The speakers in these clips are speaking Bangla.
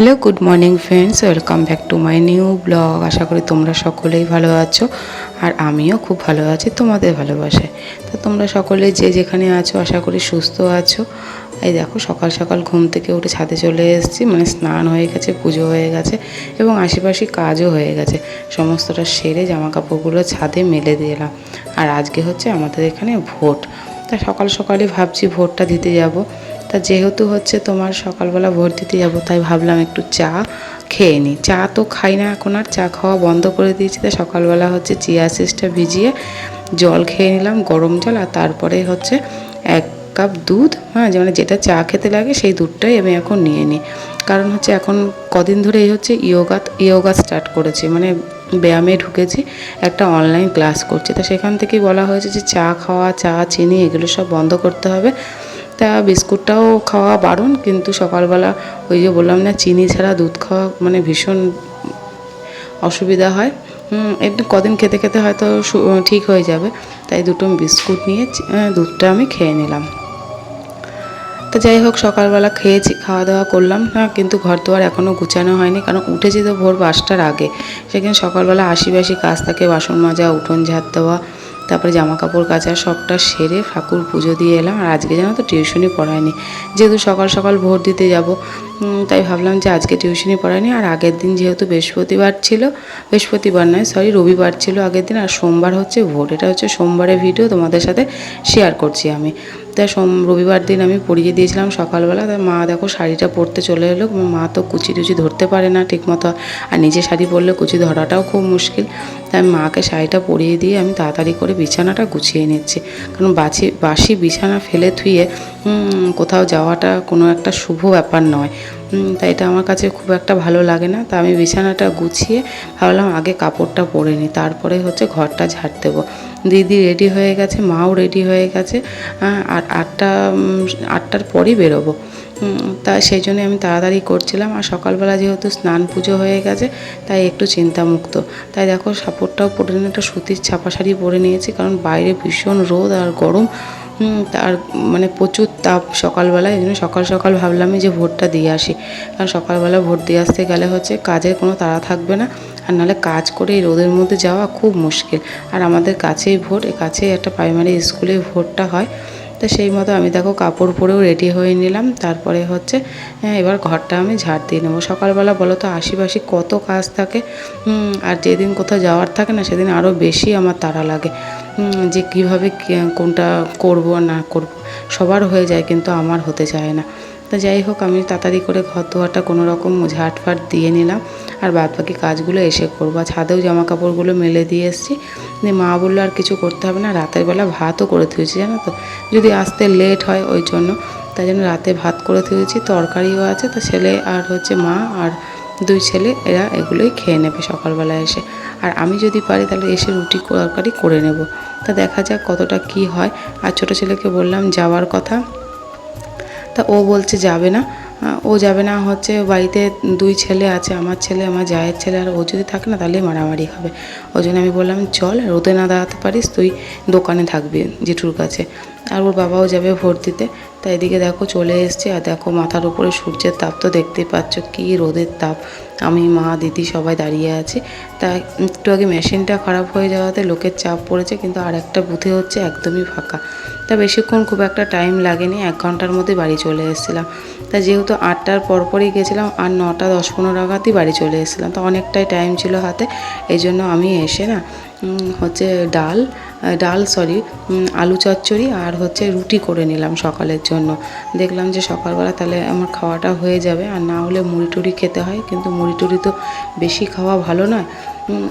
Hello, good morning friends, welcome back to my new blog. আশা করি তোমরা সকলেই ভালো আছো, আর আমিও খুব ভালো আছি তোমাদের ভালোবাসায়। তো তোমরা সকলে যে যেখানে আছো, আশা করি সুস্থ আছো। এই দেখো, সকাল সকাল ঘুম থেকে উঠে ছাদে চলে এসেছি মানে স্নান হয়ে গেছে, পুজো হয়ে গেছে, এবং আশেপাশে কাজও হয়ে গেছে। সমস্তটা সেরে জামা কাপড়গুলো ছাদে মেলে দিলাম আর আজকে হচ্ছে আমাদের এখানে ভোট। তা সকাল সকালে ভাবছি ভোটটা দিতে যাব। তা যেহেতু হচ্ছে তোমার সকালবেলা ভোট দিতে যাব, তাই ভাবলাম একটু চা খেয়ে নিই চা তো খাই না এখন আর, চা খাওয়া বন্ধ করে দিয়েছি, তাই সকালবেলা হচ্ছে চিয়া সিসটা ভিজিয়ে জল খেয়ে নিলাম, গরম জল, আর তারপরে হচ্ছে এক কাপ দুধ হ্যাঁ মানে যেটা চা খেতে লাগে সেই দুধটাই আমি এখন নিয়ে নিই কারণ হচ্ছে এখন কদিন ধরে এই হচ্ছে ইয়োগা ইয়োগা স্টার্ট করেছি মানে ব্যায়ামে ঢুকেছি, একটা অনলাইন ক্লাস করছি। তা সেখান থেকেই বলা হয়েছে যে চা খাওয়া, চা, চিনি, এগুলো সব বন্ধ করতে হবে। তা বিস্কুটটাও খাওয়া বারণ, কিন্তু সকালবেলা ওই যে বললাম না, চিনি ছাড়া দুধ খাওয়া মানে ভীষণ অসুবিধা হয়। একটু কদিন খেতে খেতে হয়তো ঠিক হয়ে যাবে। তাই দুটো বিস্কুট নিয়ে দুধটা আমি খেয়ে নিলাম। তো যাই হোক, সকালবেলা খেয়েছি, খাওয়া দাওয়া করলাম। হ্যাঁ কিন্তু ঘর দুয়ার এখনও গুছানো হয়নি, কারণ উঠেছি তো ভোর পাঁচটার আগে। সেখানে সকালবেলা আশি বাসি কাজ থাকে, বাসন মাজা, উঠোন ঝাড় দেওয়া তারপরে জামা কাপড় কাচা সবটা সেরে ঠাকুর পুজো দিয়ে এলাম। আর আজকে যেন তো টিউশনি পড়ায়নি। যেহেতু সকাল সকাল ভোট দিতে যাব তাই ভাবলাম যে আজকে টিউশনি পড়ায়নি। আর আগের দিন যেহেতু বৃহস্পতিবার ছিল, বৃহস্পতিবার নয় সরি রবিবার ছিল আগের দিন। আর সোমবার হচ্ছে ভোট। এটা হচ্ছে সোমবারের ভিডিও তোমাদের সাথে শেয়ার করছি আমি। তাই সোম, রবিবার দিন আমি পরিয়ে দিয়েছিলাম সকালবেলা। তাই মা দেখো শাড়িটা পরতে চলে এলো। মা তো কুচি টুচি ধরতে পারে না ঠিকমতো। আর নিজে শাড়ি পরলে কুচি ধরাটাও খুব মুশকিল। তাই মাকে শাড়িটা পরিয়ে দিয়ে আমি তাড়াতাড়ি করে বিছানাটা গুছিয়ে নিচ্ছি। কারণ বাছি, বাসি বিছানা ফেলে থুয়ে কোথাও যাওয়াটা কোনো একটা শুভ ব্যাপার নয়। তাই এটা আমার কাছে খুব একটা ভালো লাগে না। তা আমি বিছানাটা গুছিয়ে ভাবলাম আগে কাপড়টা পরে নিই। তারপরে হচ্ছে ঘরটা ঝাড় দেবো। দিদি রেডি হয়ে গেছে, মাও রেডি হয়ে গেছে আর আটটা আটটার পরই বেরোবো। তা সেই জন্যই আমি তাড়াতাড়ি করছিলাম, আর সকালবেলা যেহেতু স্নান পুজো হয়ে গেছে, তাই একটু চিন্তামুক্ত। তাই দেখো সাপোর্টটাও পরে একটা সুতির ছাপা শাড়ি পরে নিয়েছি, কারণ বাইরে ভীষণ রোদ আর গরম। তার মানে প্রচুর তাপ সকালবেলা এই জন্য সকাল সকাল ভাবলাম যে ভোটটা দিয়ে আসি। কারণ সকালবেলা ভোট দিয়ে আসতে গেলে হচ্ছে কাজের কোনো তাড়া থাকবে না আর নাহলে কাজ করে এই রোদের মধ্যে যাওয়া খুব মুশকিল। আর আমাদের কাছেই ভোট কাছেই একটা প্রাইমারি স্কুলে ভোটটা হয়। তো সেই মতো আমি দেখো কাপড় পরেও রেডি হয়ে নিলাম। তারপরে হচ্ছে হ্যাঁ, এবার ঘরটা আমি ঝাড় দিয়ে নেব। সকালবেলা বলো তো আশিপাশি কত কাজ থাকে? আর যেদিন কোথাও যাওয়ার থাকে না সেদিন আরও বেশি আমার তাড়া লাগে। যে কীভাবে কোনটা করব না করব সবার হয়ে যায় কিন্তু আমার হতে চায় না। তা যাই হোক, আমি তাড়াতাড়ি করে ঘর দোয়ারটা কোনো রকম ঝাটফাট দিয়ে নিলাম। আর বাদ বাকি কাজগুলো এসে করব। আর ছাদেও জামা কাপড়গুলো মেলে দিয়ে এসেছি। দিয়ে মা বলল আর কিছু করতে হবে না, রাতের বেলা ভাতও করে থুয়েছি জানো তো। যদি আসতে লেট হয় ওই জন্য। তাই জন্য রাতে ভাত করে থুয়েছি তরকারিও আছে। তো ছেলে আর হচ্ছে মা আর দুই ছেলে, এরা এগুলোই খেয়ে নেবে সকালবেলা এসে। আর আমি যদি পারি তাহলে এসে রুটি তরকারি করে নেব। তা দেখা যাক কতটা কি হয়। আর ছোটো ছেলেকে বললাম যাওয়ার কথা। তা ও বলছে যাবে না। ও যাবে না, হচ্ছে বাড়িতে দুই ছেলে আছে, আমার ছেলে, আমার জায়ের ছেলে, আর ও যদি থাকে না তাহলে মারামারি হবে। ওই জন্য আমি বললাম, চল রোদে না দাঁড়াতে পারিস, তুই দোকানে থাকবি, জেঠুর কাছে। আর ওর বাবাও যাবে ভোট দিতে। তা এদিকে দেখো চলে এসছে আর দেখো মাথার উপরে সূর্যের তাপ তো দেখতেই পাচ্ছ, কী রোদের তাপ। আমি, মা, দিদি সবাই দাঁড়িয়ে আছি। তা একটু আগে মেশিনটা খারাপ হয়ে যাওয়াতে লোকের চাপ পড়েছে, কিন্তু আর একটা বুথে হচ্ছে একদমই ফাঁকা। তা বেশিক্ষণ খুব একটা টাইম লাগেনি, এক ঘণ্টার মধ্যে বাড়ি চলে এসেছিলাম। তা যেহেতু আটটার পরপরই গেছিলাম, আর নটা দশ পনেরো নাগাদই বাড়ি চলে এসেছিলাম। তো অনেকটাই টাইম ছিল হাতে, এই জন্য আমি এসে না হচ্ছে ডাল ডাল সরি আলু চচ্চড়ি আর হচ্ছে রুটি করে নিলাম সকালের জন্য। দেখলাম যে সকালবেলা তাহলে আমার খাওয়াটা হয়ে যাবে আর না হলে মুড়ি টুড়ি খেতে হয়, কিন্তু মুড়ি টুড়ি তো বেশি খাওয়া ভালো নয়।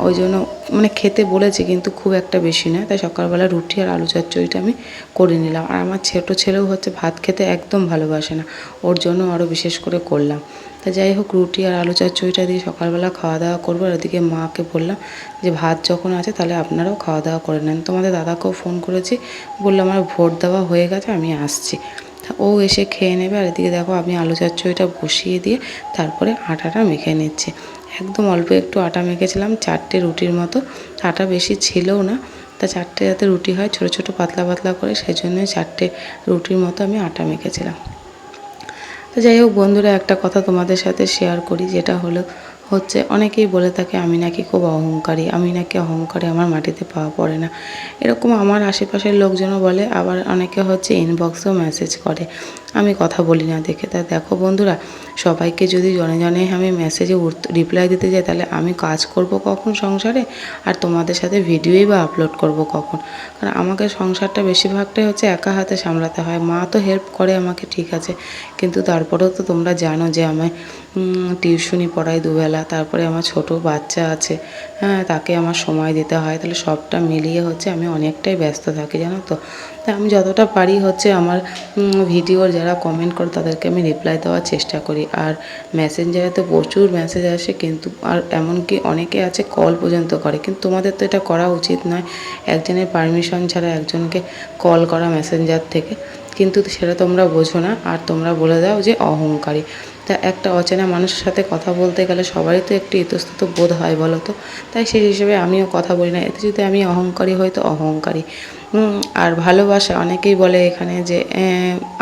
ওই জন্য মানে খেতে বলেছে কিন্তু খুব একটা বেশি নয়। তাই সকালবেলা রুটি আর আলু চচ্চড়িটা আমি করে নিলাম। আর আমার ছোটো ছেলেও হচ্ছে ভাত খেতে একদম ভালোবাসে না। ওর জন্য আরও বিশেষ করে করলাম। তা যাই হোক, রুটি আর আলু চচ্চড়িটা দিয়ে সকালবেলা খাওয়া দাওয়া করব। আর ওদিকে মাকে বললাম যে, ভাত যখন আছে তাহলে আপনারাও খাওয়া দাওয়া করে নেন। তোমাদের দাদাকেও ফোন করেছি। বললাম, আমার ভোট দেওয়া হয়ে গেছে, আমি আসছি। ও এসে খেয়ে নেবে। আর এদিকে দেখো, আমি আলু চচ্চড়িটা বসিয়ে দিয়ে তারপরে আটাটা মেখে নিচ্ছি। একদম অল্প একটু আটা মেখেছিলাম, চারটে রুটির মতো। আটা বেশি ছিলও না, তা চারটে যাতে রুটি হয়, ছোটো ছোটো পাতলা পাতলা করে সেই জন্যই চারটে রুটির মতো আমি আটা মেখেছিলাম। তো যাই হোক বন্ধুরা, একটা কথা তোমাদের সাথে শেয়ার করি, যেটা হলো হচ্ছে, অনেকেই বলে থাকে, আমি নাকি খুব অহংকারী, আমি নাকি অহংকারী, আমার মাটিতে পাওয়া পড়ে না। এরকম আমার আশেপাশের লোকজনও বলে, আবার অনেকে হচ্ছে ইনবক্সেও মেসেজ করে। আমি কথা বলি না, দেখে তা দেখো বন্ধুরা, সবাইকে যদি জনে জনে আমি মেসেজে রিপ্লাই দিতে যাই, তাহলে আমি কাজ করব কখন সংসারে? আর তোমাদের সাথে ভিডিওই বা আপলোড করব কখন? কারণ আমাকে সংসারটা বেশিরভাগটাই হচ্ছে একা হাতে সামলাতে হয়। মা তো হেল্প করে আমাকে, ঠিক আছে। কিন্তু তারপরেও তো তোমরা জানো যে আমি টিউশনি পড়াই দুবেলা, তারপরে আমার ছোট বাচ্চা আছে। তাকে আমার সময় দিতে হয়। তাহলে সবটা মিলিয়ে হচ্ছে আমি অনেকটাই ব্যস্ত থাকি, জানো তো। তাই আমি যতটা পারি হচ্ছে আমার ভিডিওর যারা কমেন্ট করে তাদেরকে আমি রিপ্লাই দেওয়ার চেষ্টা করি। আর মেসেঞ্জারে তো প্রচুর মেসেজ আসে, কিন্তু আর এমনকি অনেকে আছে কল পর্যন্ত করে। কিন্তু তোমাদের তো এটা করা উচিত নয়। একজনের পারমিশন ছাড়া একজনকে কল করা মেসেঞ্জার থেকে। কিন্তু সেটা তোমরা বোঝো না। আর তোমরা বলে দাও যে অহংকারী। তা একটা অচেনা মানুষের সাথে কথা বলতে গেলে সবারই তো একটু ইতস্তত বোধ হয় বলো তো? তাই সেই হিসেবে আমিও কথা বলি না। এতে যদি আমি অহংকারী হই তো অহংকারী। আর ভালোবাসা অনেকেই বলে এখানে যে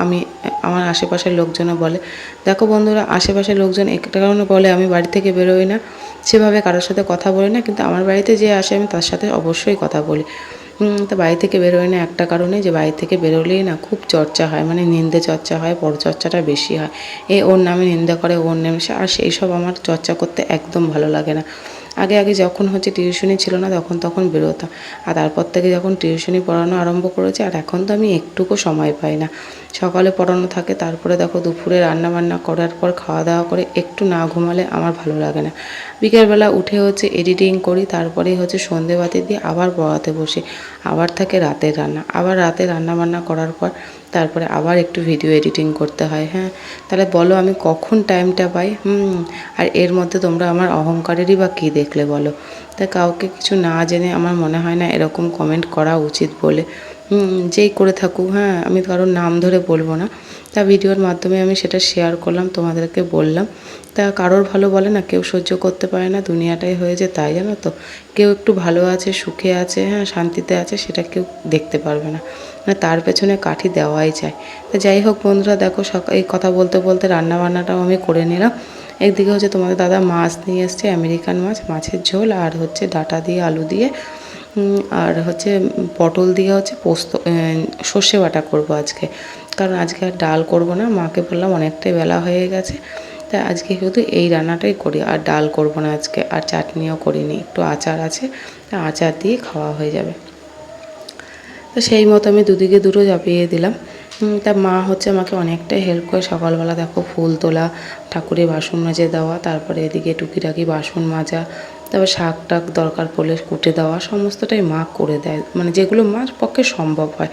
আমি, আমার আশেপাশের লোকজনও বলে। দেখো বন্ধুরা, আশেপাশের লোকজন একটা কারণে বলে, আমি বাড়ি থেকে বেরোই না। সেভাবে কারোর সাথে কথা বলি না, কিন্তু আমার বাড়িতে যে আসে আমি তার সাথে অবশ্যই কথা বলি। তো বাড়ি থেকে বেরোয় না একটা কারণে যে বাড়ি থেকে বেরোলেই না খুব চর্চা হয় মানে নিন্দে চর্চা হয়, পরচর্চাটা বেশি হয়। এ, ওর নামে নিন্দা করে, ওর নামে আর সেই সব আমার চর্চা করতে একদম ভালো লাগে না। আগে আগে যখন হচ্ছে টিউশনি ছিল না, তখন তখন বেরোতাম। আর তারপর থেকে যখন টিউশনি পড়ানো আরম্ভ করেছে, আর এখন তো আমি একটুকু সময় পাই না। সকালে পড়ানো থাকে, তারপরে দেখো দুপুরে রান্না বান্না করার পর খাওয়া দাওয়া করে একটু না ঘুমালে আমার ভালো লাগে না। বিকেলবেলা উঠে হচ্ছে এডিটিং করি, তারপরেই হচ্ছে সন্ধেবাতি দিয়ে আবার পড়াতে বসি। আবার থাকে রাতের রান্না। আবার রাতে রান্না বান্না করার পর তারপরে আবার একটু ভিডিও এডিটিং করতে হয় হ্যাঁ? তাহলে বলো আমি কখন টাইমটা পাই? হুম, আর এর মধ্যে তোমরা আমার অহংকারেরই বা কী দেখলে বলো। তা কাউকে কিছু না জেনে আমার মনে হয় না এরকম কমেন্ট করা উচিত বলে। যেই করে থাকুক হ্যাঁ আমি কারোর নাম ধরে বলব না। তা ভিডিওর মাধ্যমে আমি সেটা শেয়ার করলাম, তোমাদেরকে বললাম। তা কারোর ভালো বলে না, কেউ সহ্য করতে পারে না, দুনিয়াটাই হয়েছে তাই, জানো তো। কেউ একটু ভালো আছে, সুখে আছে হ্যাঁ শান্তিতে আছে, সেটা কেউ দেখতে পারবে না। মানে তার পেছনে কাঠি দেওয়াই যায়। তা যাই হোক বন্ধুরা, দেখো সকাল, এই কথা বলতে বলতে রান্না বান্নাটাও আমি করে নিলাম। একদিকে হচ্ছে তোমাদের দাদা মাছ নিয়ে এসছে, আমেরিকান মাছ, মাছের ঝোল, আর হচ্ছে ডাটা দিয়ে আলু দিয়ে আর হচ্ছে পটল দিয়ে হচ্ছে পোস্ত সর্ষে বাটা করব আজকে। কারণ আজকে আর ডাল করব না, মাকে বললাম অনেকটাই বেলা হয়ে গেছে, তা আজকে শুধু এই রান্নাটাই করি, আর ডাল করব না আজকে, আর চাটনিও করিনি, একটু আচার আছে আচার দিয়ে খাওয়া হয়ে যাবে। তো সেই মতো আমি দুদিকে দুটো চাপিয়ে দিলাম। তা মা হচ্ছে আমাকে অনেকটাই হেল্প করে। সকালবেলা দেখো ফুল তোলা, ঠাকুরের বাসন মাজে দেওয়া, তারপরে এদিকে টুকিটাকি বাসন মাজা, তারপর শাক টাক দরকার পড়লে কুটে দেওয়া, সমস্তটাই মা করে দেয়। মানে যেগুলো মার পক্ষে সম্ভব হয়।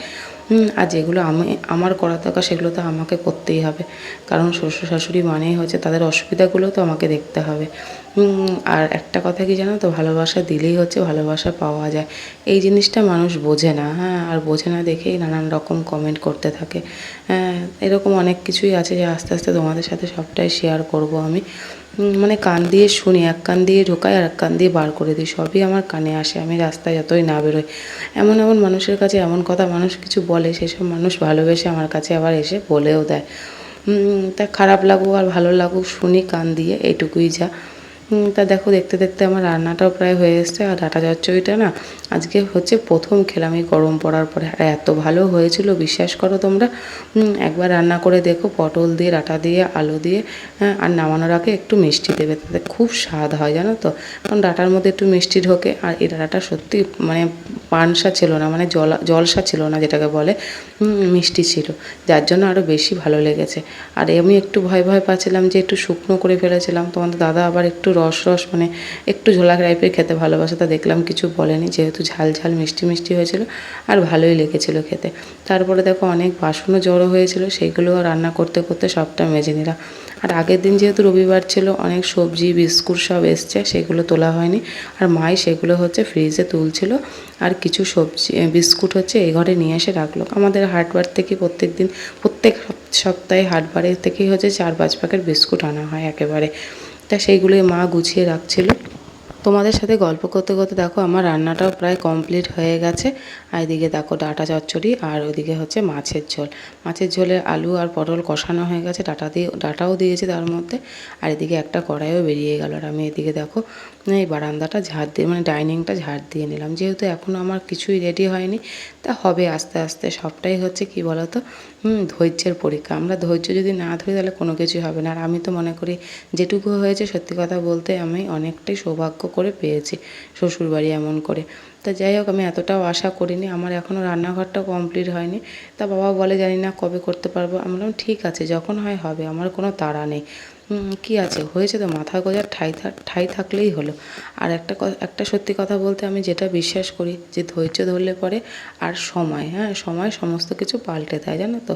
আর যেগুলো আমি, আমার করা দরকার সেগুলো তো আমাকে করতেই হবে। কারণ শ্বশুর শাশুড়ি মানেই হচ্ছে তাদের অসুবিধাগুলো তো আমাকে দেখতে হবে। আর একটা কথা কি জানো তো, ভালোবাসা দিলেই হচ্ছে ভালোবাসা পাওয়া যায়। এই জিনিসটা মানুষ বোঝে না হ্যাঁ আর বোঝে না দেখেই নানান রকম কমেন্ট করতে থাকে। হ্যাঁ এরকম অনেক কিছুই আছে যে আস্তে আস্তে তোমাদের সাথে সবটাই শেয়ার করব আমি। মানে কান দিয়ে শুনি, এক কান দিয়ে ঢোকাই আর এক কান দিয়ে বার করে দিই, সবই আমার কানে আসে, আমি রাস্তায় যতই না বেরোই। এমন এমন মানুষের কাছে এমন কথা মানুষ কিছু বলে, সেসব মানুষ ভালোবেসে আমার কাছে আবার এসে বলেও দেয়। তা খারাপ লাগুক আর ভালো লাগুক, শুনি কান দিয়ে, এটুকুই যা। তা দেখো দেখতে দেখতে আমার রান্নাটাও প্রায় হয়ে এসছে আর ডাটা ওইটা না। আজকে হচ্ছে প্রথম খেলাম এই গরম পড়ার পরে। আর এত ভালো হয়েছিল বিশ্বাস করো তোমরা। একবার রান্না করে দেখো পটল দিয়ে ডাটা দিয়ে আলু দিয়ে হ্যাঁ, আর নামানোর আগে একটু মিষ্টি দেবে তাতে খুব স্বাদ হয় জানো তো। কারণ ডাটার মধ্যে একটু মিষ্টি ঢোকে আর এই ডাটাটা সত্যি মানে পানসা ছিল না মানে জল, জলসা ছিল না যেটাকে বলে মিষ্টি ছিল। যার জন্য আরও বেশি ভালো লেগেছে। আর আমি একটু ভয় ভয় পাচ্ছিলাম যে একটু শুকনো করে ফেলেছিলাম। তোমাদের দাদা আবার একটু রস রস মানে একটু ঝোলা টাইপের খেতে ভালোবাসে। তা দেখলাম কিছু বলেনি, যেহেতু ঝাল ঝাল, মিষ্টি মিষ্টি হয়েছিল। আর ভালোই লেগেছিলো খেতে। তারপরে দেখো অনেক বাসনও জড়ো হয়েছিল, সেইগুলোও রান্না করতে করতে সবটা মেজে নিলাম। আর আগের দিন যেহেতু রবিবার ছিল, অনেক সবজি, বিস্কুট সব এসছে, সেগুলো তোলা হয়নি। আর মাই সেগুলো হচ্ছে ফ্রিজে তুলছিল, আর কিছু সবজি বিস্কুট হচ্ছে এই ঘরে নিয়ে এসে রাখল। আমাদের হাটবার থেকে প্রত্যেক দিন, প্রত্যেক সপ্তাহে হাটবারের থেকেই হচ্ছে চার পাঁচ প্যাকেট বিস্কুট আনা হয় একেবারে। তা সেইগুলোই মা গুছিয়ে রাখছিল। তোমাদের সাথে গল্প করতে করতে দেখো আমার রান্নাটাও প্রায় কমপ্লিট হয়ে গেছে। আর এদিকে দেখো ডাটা চচ্চড়ি আর ওইদিকে হচ্ছে মাছের ঝোল। মাছের ঝোলে আলু আর পটল কষানো হয়ে গেছে। ডাটা দিয়ে, ডাটাও দিয়েছে তার মধ্যে। আর এদিকে একটা কড়াইও বেরিয়ে গেল। আর আমি এদিকে দেখো, এই বারান্দাটা ঝাড় দিয়ে মানে ডাইনিংটা ঝাড় দিয়ে নিলাম। যেহেতু এখনও আমার কিছুই রেডি হয়নি, তা হবে আস্তে আস্তে। সবটাই হচ্ছে কি বলতো? ধৈর্যের পরীক্ষা। আমরা ধৈর্য যদি না ধরি তাহলে কোনো কিছুই হবে না। আর আমি তো মনে করি, যেটুকু হয়েছে সত্যি কথা বলতে আমি অনেকটাই সৌভাগ্য করে পেয়েছি, শ্বশুরবাড়ি এমন করে। তা যাই হোক, আমি এতটাও আশা করিনি, আমার এখনও রান্নাঘরটা কমপ্লিট হয়নি। তা বাবা বলে, জানি না কবে করতে পারব। আমি বললাম, ঠিক আছে, যখন হয় হবে, আমার কোনো তাড়া নেই। কি আছে? হয়েছে তো, মাথা গোজার ঠাই ঠাই থাকলেই হলো। আর একটা একটা সত্যি কথা বলতে, আমি যেটা বিশ্বাস করি যে ধৈর্য ধরলে পরে আর সময় হ্যাঁ সময় সমস্ত কিছু পাল্টে দেয়, জানো তো?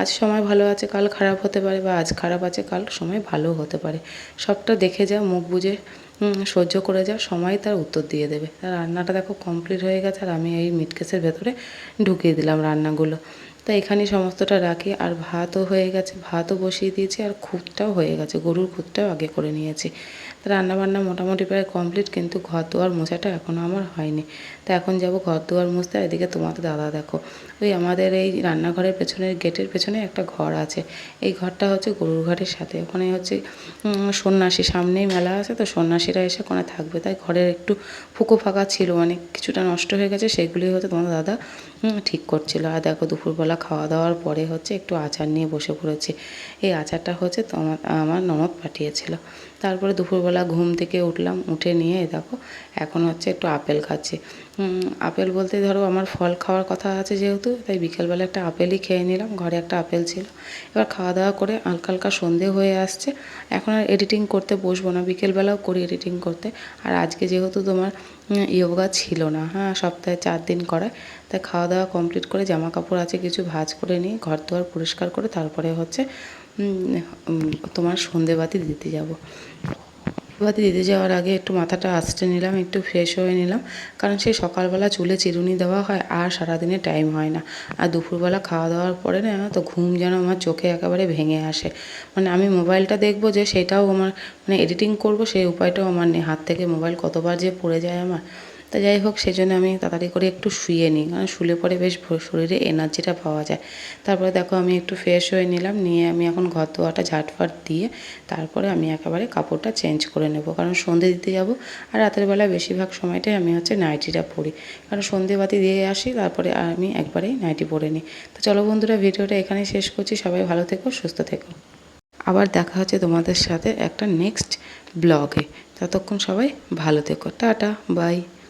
আজ সময় ভালো আছে, কাল খারাপ হতে পারে বা আজ খারাপ আছে, কাল সময় ভালো হতে পারে। সবটা দেখে যা, মুখ বুঝে সহ্য করে যা, সময় তার উত্তর দিয়ে দেবে। রান্নাটা দেখো কমপ্লিট হয়ে গেছে আর আমি এই মিটকেসের ভেতরে ঢুকিয়ে দিলাম রান্নাগুলো। তা এখানে সমস্তটা রাখি। আর ভাতও হয়ে গেছে, ভাতও বসিয়ে দিয়েছি আর খুদটাও হয়ে গেছে, গরুর খুদটাও আগে করে নিয়েছি। রান্নাবান্না মোটামুটি প্রায় কমপ্লিট, কিন্তু ঘর দুয়ার মোছাটা এখনও আমার হয়নি। তা এখন যাব ঘর দুয়ার মুছতে এদিকে তোমাদের দাদা দেখো, ওই আমাদের এই রান্নাঘরের পেছনের গেটের পেছনে একটা ঘর আছে। এই ঘরটা হচ্ছে গরুর ঘরের সাথে, ওখানে হচ্ছে সন্ন্যাসী, সামনেই মেলা আছে, তো সন্ন্যাসীরা এসে ওখানে থাকবে। তাই ঘরের একটু ফুকো ফাঁকা ছিল মানে কিছুটা নষ্ট হয়ে গেছে, সেগুলি হচ্ছে তোমার দাদা ঠিক করছিল। আর দেখো দুপুরবেলা খাওয়া দাওয়ার পরে হচ্ছে একটু আচার নিয়ে বসে পড়েছি। এই আচারটা হচ্ছে তোমার আমার ননদ পাঠিয়েছিল। তারপরে দুপুরবেলা ঘুম থেকে উঠলাম, উঠে নিয়ে দেখো এখন হচ্ছে একটু আপেল খাচ্ছি। আপেল বলতে ধরো আমার ফল খাওয়ার কথা আছে যেহেতু, তাই বিকেলবেলা একটা আপেলই খেয়ে নিলাম, ঘরে একটা আপেল ছিল। এবার খাওয়া দাওয়া করে হালকা হালকা সন্ধে হয়ে আসছে। এখন আর এডিটিং করতে বসবো না, বিকেলবেলাও করি এডিটিং করতে। আর আজকে যেহেতু তোমার ইয়োগা ছিল না হ্যাঁ সপ্তাহে চার দিন করায়, তাই খাওয়া দাওয়া কমপ্লিট করে জামা কাপড় আছে কিছু ভাঁজ করে নিয়ে ঘর দুয়ার পরিষ্কার করে তারপরে হচ্ছে তোমার সন্ধেবাতি দিতে যাব। বাতি দিতে যাওয়ার আগে একটু মাথাটা আঁচড়ে নিলাম, একটু ফ্রেশ হয়ে নিলাম। কারণ সেই সকালবেলা চুলে চিরুনি দেওয়া হয় আর সারাদিনে টাইম হয় না। আর দুপুরবেলা খাওয়া দাওয়ার পরে না তো, ঘুম যেন আমার চোখে একেবারে ভেঙে আসে। মানে আমি মোবাইলটা দেখব যে সেটাও আমার মানে এডিটিং করব, সেই উপায়টাও আমার নেই। হাত থেকে মোবাইল কতবার যে পড়ে যায় আমার। তা যাই হোক, সেজন্য আমি তাড়াতাড়ি করে একটু শুয়ে নিই। কারণ শুলে পরে বেশ শরীরে এনার্জিটা পাওয়া যায়। তারপরে দেখো, আমি একটু ফ্রেশ হয়ে নিলাম। নিয়ে আমি এখন ঘর দোয়াটা ঝাটফাট দিয়ে তারপরে আমি একেবারে কাপড়টা চেঞ্জ করে নেব। কারণ সন্ধে দিতে যাব আর রাতের বেলা বেশিরভাগ সময়টাই আমি হচ্ছে নাইটিটা পরি। কারণ সন্ধে বাতি দিয়ে আসি, তারপরে আমি একবারেই নাইটি পরে নিই। তো চলো বন্ধুরা, ভিডিওটা এখানেই শেষ করছি। সবাই ভালো থেকো, সুস্থ থেকো। আবার দেখা হচ্ছে তোমাদের সাথে একটা নেক্সট ব্লগে ততক্ষণ সবাই ভালো থেকো। Tata bye